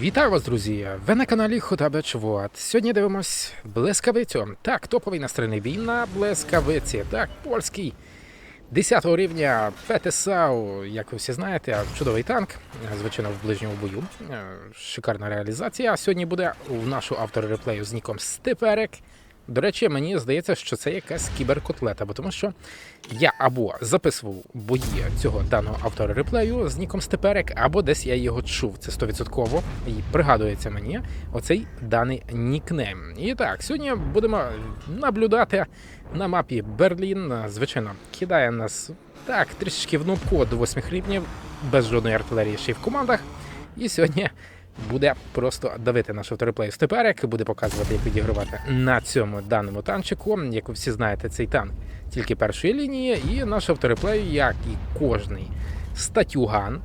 Вітаю вас, друзі! Ви на каналі Хотабеч Вот. Сьогодні дивимось блискавицю. Так, топовий настроєний бій на блискавиці. Так, польський 10 рівня ПТСАУ, як ви всі знаєте, чудовий танк, звичайно, в ближньому бою. Е, Шикарна реалізація. Сьогодні буде у нашу автор реплею з ніком Степерек. До речі, мені здається, що це якась кіберкотлета, бо тому що я або записував бої цього даного автора реплею з ніком Степерек, або десь я його чув. Це 100% і пригадується мені оцей даний нікнейм. І так, сьогодні будемо наблюдати на мапі Берлін. Звичайно, кидає нас так трішечки в нубку до 8 рівнів, без жодної артилерії ще й в командах. І сьогодні буде просто давити наш автореплей Степерек, буде показувати, як відігравати на цьому даному танчику. Як ви всі знаєте, цей танк тільки першої лінії, і наш автореплей, як і кожний статюган,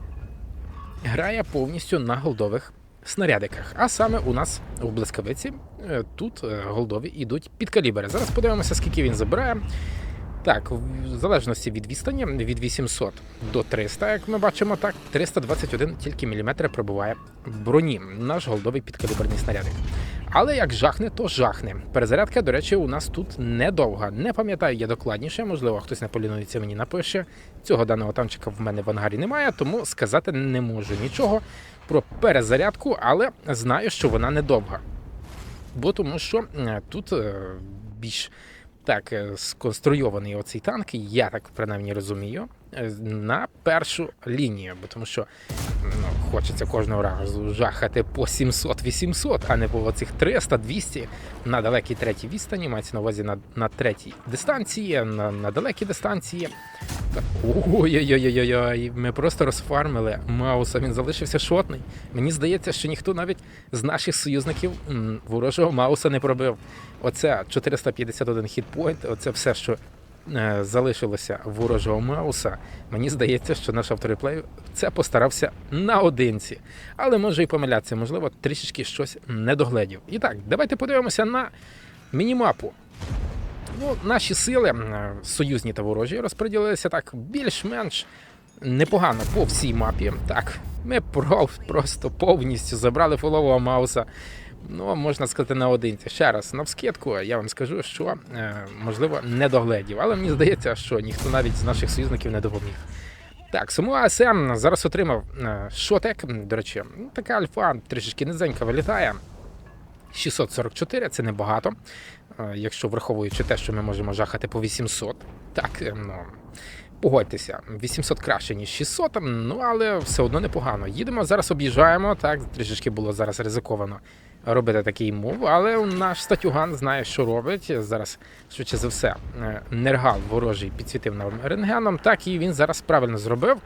грає повністю на голдових снарядиках. А саме у нас у блискавиці е, тут е, голдові йдуть під калібри. Зараз подивимося, скільки він забирає. Так, в залежності від відстані від 800 до 300, як ми бачимо, так 321 тільки міліметри пробуває броні наш голдовий підкаліберний снарядик. Але як жахне, то жахне. Перезарядка, до речі, у нас тут недовга. Не пам'ятаю я докладніше, можливо, хтось не полінується мені напише. Цього даного танчика в мене в ангарі немає, тому сказати не можу нічого про перезарядку, але знаю, що вона недовга. Бо тому що е, тут е, більш так е, сконструйований оцей танк, я так принаймні розумію, е, на першу лінію, бо тому що ну, хочеться кожного разу жахати по 700-800, а не по оцих 300-200 на далекій третій відстані, мається на увазі на, на третій дистанції, на, на далекій дистанції. Так, Ой-ой-ой-ой-ой, ми просто розфармили Мауса, він залишився шотний. Мені здається, що ніхто навіть з наших союзників ворожого Мауса не пробив. Оце 451 хітпойнт, оце все, що е, залишилося ворожого Мауса. Мені здається, що наш автореплей це постарався наодинці. Але може і помилятися, можливо, трішечки щось не догледів. І так, давайте подивимося на мінімапу. Ну, наші сили, союзні та ворожі, розподілилися так більш-менш непогано по всій мапі. Так, ми про, просто повністю забрали фолового Мауса. Ну, можна сказати, наодинці. Ще раз, навскидку, я вам скажу, що е, можливо не догледів. Але мені здається, що ніхто навіть з наших союзників не допоміг. Так, саму АСМ зараз отримав е, шотек. До речі, ну, така альфа трішечки низенька вилітає. 644 це небагато, е, якщо враховуючи те, що ми можемо жахати по 800. Так, е, ну. Погодьтеся, 800 краще, ніж 600, ну але все одно непогано. Їдемо, зараз об'їжджаємо. Так, трішечки було зараз ризиковано робити такий мув, але наш статюган знає, що робить. Зараз, швидше за все, е, нергал ворожий підсвітив нам рентгеном. Так і він зараз правильно зробив.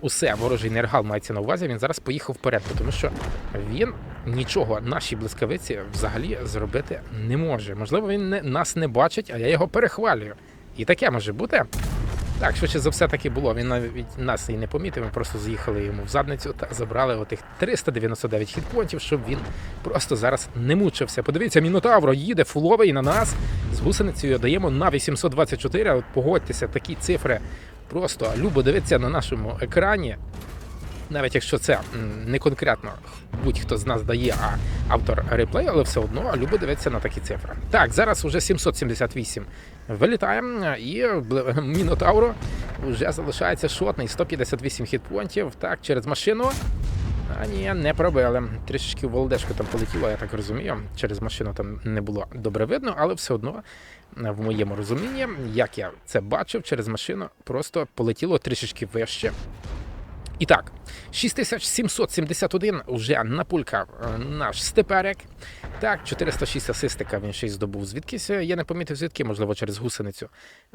Усе, ворожий нергал мається на увазі. Він зараз поїхав вперед, тому що він нічого нашій блискавиці взагалі зробити не може. Можливо, він не, нас не бачить, а я його перехвалюю. І таке може бути. Так, швидше за все таки було. Він навіть нас і не помітив. Ми просто заїхали йому в задницю та забрали отих 399 хітпонтів, щоб він просто зараз не мучився. Подивіться, Мінотавро їде фуловий на нас з гусеницею. Даємо на 824. От погодьтеся, такі цифри просто любо дивиться на нашому екрані. Навіть якщо це не конкретно будь-хто з нас дає, а автор реплею, але все одно любо дивиться на такі цифри. Так, зараз уже 778 вилітаємо, і Мінотавро вже залишається шотний 158 хітпонтів. Так, через машину. А ні, не пробили. Трішечки в Володешку там полетіло, я так розумію. Через машину там не було добре видно, але все одно, е, в моєму розумінні, як я це бачив, через машину просто полетіло трішечки вище. І так, 6771 вже напулькав наш степерек. Так, 406 асистика він ще й здобув звідкись. Я не помітив звідки, можливо, через гусеницю,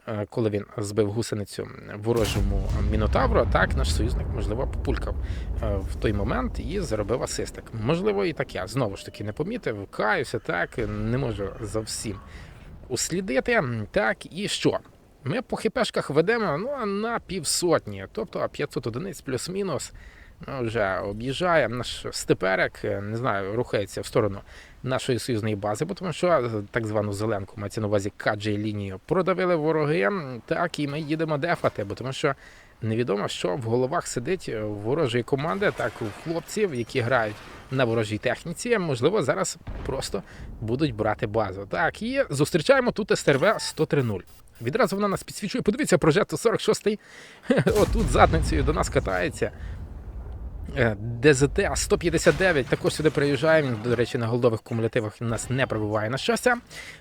е, коли він збив гусеницю ворожому мінотавру. Так, наш союзник, можливо, популькав е, в той момент і заробив асистик. Можливо, і таке. Знову ж таки, не помітив, каюся, так, не можу за всім услідити. Так, і що? Ми по хіпешках ведемо ну, на півсотні, тобто 500 одиниць плюс-мінус. Ну, вже об'їжджає наш степерек, е, не знаю, рухається в сторону нашої союзної бази, бо тому що е, так звану зеленку мається на увазі каджей лінію продавили вороги. Так і ми їдемо дефати, бо тому що невідомо, що в головах сидить ворожої команди, так у хлопців, які грають на ворожій техніці. Можливо, зараз просто будуть брати базу. Так, і зустрічаємо тут СТРВ 103.0. Відразу вона нас підсвічує. Подивіться, прожекту 46-й. Отут задницею до нас катається. Е, ДЗТ 159 також сюди приїжджає. Він, до речі, на голдових кумулятивах нас не пробиває на щастя.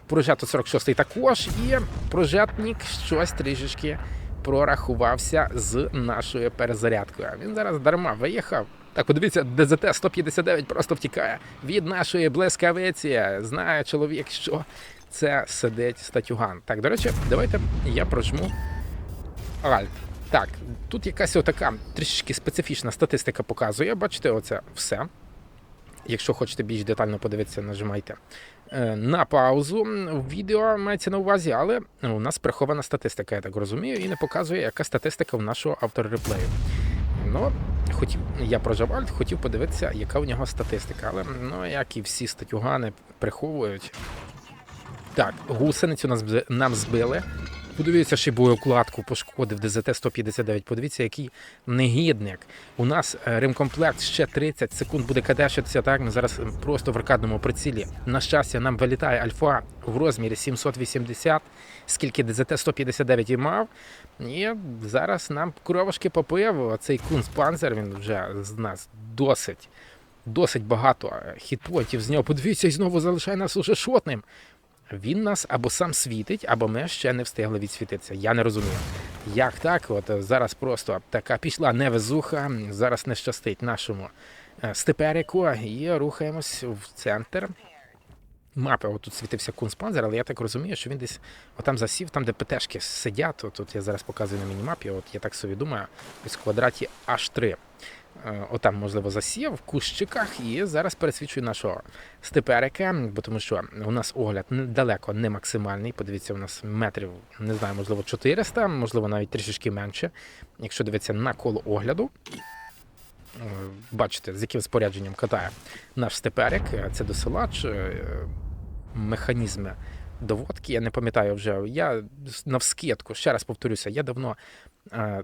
Прожето 46 також. І прожетник щось трішечки прорахувався з нашою перезарядкою. Він зараз дарма виїхав. Так, подивіться, ДЗТ 159 просто втікає від нашої блискавиці. Знає чоловік, що це сидить статюган. Так, до речі, давайте я прожму Альт. Так, тут якась отака трішечки специфічна статистика показує. Бачите, оце все. Якщо хочете більш детально подивитися, нажимайте е, на паузу відео мається на увазі, але у нас прихована статистика, я так розумію, і не показує, яка статистика в нашого автореплею. Ну, хотів, я прожав альт, хотів подивитися, яка у нього статистика. Але ну, як і всі статюгани приховують. Так, гусеницю нам збили. Подивіться, ще боєукладку пошкодив ДЗТ 159. Подивіться, який негідник. У нас е, ремкомплект ще 30 секунд буде кадешитися. Так, ми зараз просто в аркадному прицілі. На щастя, нам вилітає альфа в розмірі 780, скільки ДЗТ 159 і мав. І зараз нам кровушки попив. Цей кунспанзер, він вже з нас досить. Досить багато е, хітпоінтів з нього. Подивіться, і знову залишає нас уже шотним. Він нас або сам світить, або ми ще не встигли відсвітитися. Я не розумію. Як так? От е, зараз просто така пішла невезуха, зараз не щастить нашому е, степерику і рухаємось в центр. Мапи, отут світився кунспанзер, але я так розумію, що він десь отам засів, там, де ПТшки сидять. От, я зараз показую на мінімапі, от я так собі думаю, ось в квадраті H3. Е, Отам, можливо, засів в кущиках і зараз пересвічую нашого степерика, бо тому що у нас огляд далеко не максимальний. Подивіться, у нас метрів, не знаю, можливо, 400, можливо, навіть трішечки менше. Якщо дивитися на коло огляду, Е, бачите, з яким спорядженням катає наш степерик. Е, Це досилач, механізми доводки. Я не пам'ятаю вже. Я навскидку, ще раз повторюся, я давно,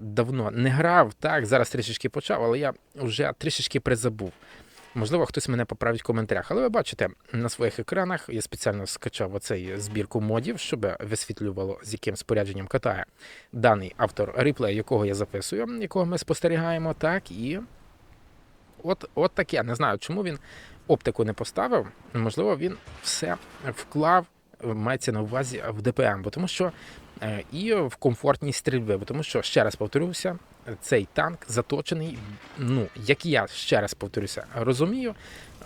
давно не грав, так, зараз трішечки почав, але я вже трішечки призабув. Можливо, хтось мене поправить в коментарях. Але ви бачите, на своїх екранах я спеціально скачав оцей збірку модів, щоб висвітлювало, з яким спорядженням катає даний автор реплею, якого я записую, якого ми спостерігаємо, так і от, от таке. Не знаю, чому він оптику не поставив. Можливо, він все вклав, мається на увазі в ДПМ, бо тому що е, і в комфортній стрільби, тому що, ще раз повторюся, цей танк заточений, ну, як я ще раз повторюся, розумію,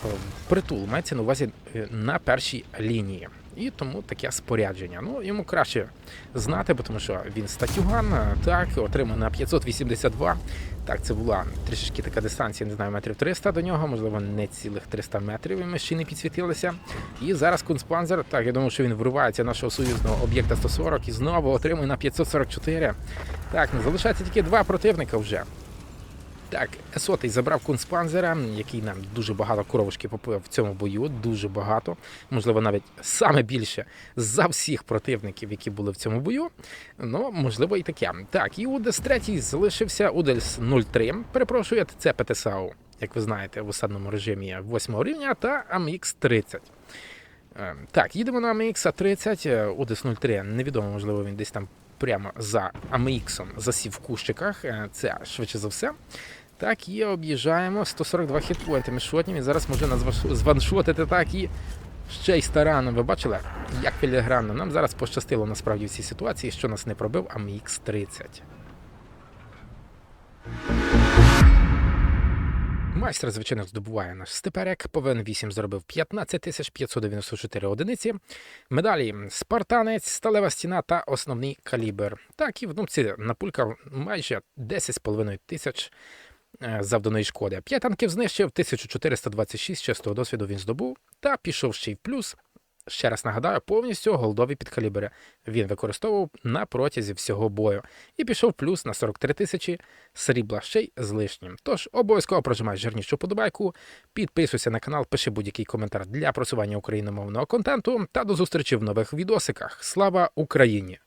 е, притул мається на увазі е, на першій лінії. І тому таке спорядження. Ну, йому краще знати, тому що він статюган, так, отримав на 582. Так, це була трішечки така дистанція, не знаю, метрів 300 до нього, можливо, не цілих 300 метрів, і ми ще не підсвітилися. І зараз Кунспанзер, так, я думаю, що він вривається нашого союзного об'єкта 140 і знову отримує на 544. Так, не залишається тільки два противника вже. Так, сотий забрав Кунспанзера, який нам дуже багато коровушки попив в цьому бою, дуже багато, можливо, навіть саме більше за всіх противників, які були в цьому бою. Ну, можливо, і таке. Так, і Удес третій залишився Удельс 03. Перепрошую, це ПТСАУ, як ви знаєте, в осадному режимі 8 рівня та AMX 30. Е, Так, їдемо на AMX 30, Удес 03. Невідомо, можливо, він десь там прямо за AMX засів в кущиках. Е, Це швидше за все. Так, і об'їжджаємо 142 хітпоінти. Шотні, він зараз може нас званшотити так і ще й старано. Ви бачили, як філігранно. Нам зараз пощастило насправді в цій ситуації, що нас не пробив AMX 30. Майстер, звичайно, здобуває наш степерек. По ВН8 заробив 15 594 одиниці. Медалі Спартанець, Сталева стіна та основний калібр. Так, і в нумці напулькав майже 10,5 тисяч завданої шкоди. П'ять танків знищив, 1426 чистого досвіду він здобув та пішов ще й в плюс. Ще раз нагадаю, повністю голдові підкалібри він використовував на протязі всього бою і пішов плюс на 43 тисячі срібла ще й з лишнім. Тож обов'язково прожимай жирнішу подобайку, підписуйся на канал, пиши будь-який коментар для просування україномовного контенту та до зустрічі в нових відосиках. Слава Україні!